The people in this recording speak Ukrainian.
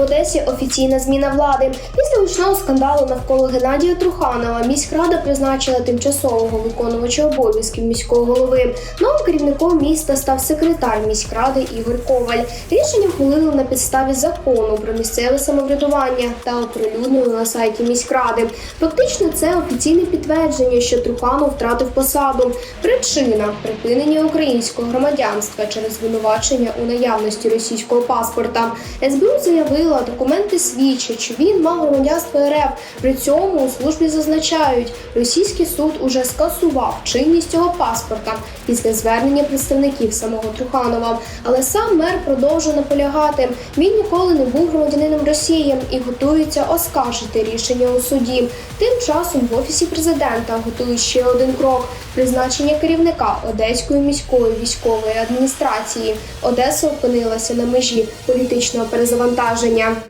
В Одесі офіційна зміна влади. Після гучного скандалу навколо Геннадія Труханова міськрада призначила тимчасового виконувача обов'язків міського голови. Новим керівником міста став секретар міськради Ігор Коваль. Рішення ухвалили на підставі закону про місцеве самоврядування та оприлюднили на сайті міськради. Фактично, це офіційне підтвердження, що Труханов втратив посаду. Причина припинення українського громадянства через звинувачення у наявності російського паспорта. СБУ заявила, документи свідчать, що він мав громадянство РФ. При цьому у службі зазначають, російський суд уже скасував чинність цього паспорта після звернення представників самого Труханова. Але сам мер продовжує наполягати. Він ніколи не був громадянином Росії і готується оскаржити рішення у суді. Тим часом в офісі президента готують ще один крок призначення керівника Одеської міської військової адміністрації. Одеса опинилася на межі політичного перезавантаження.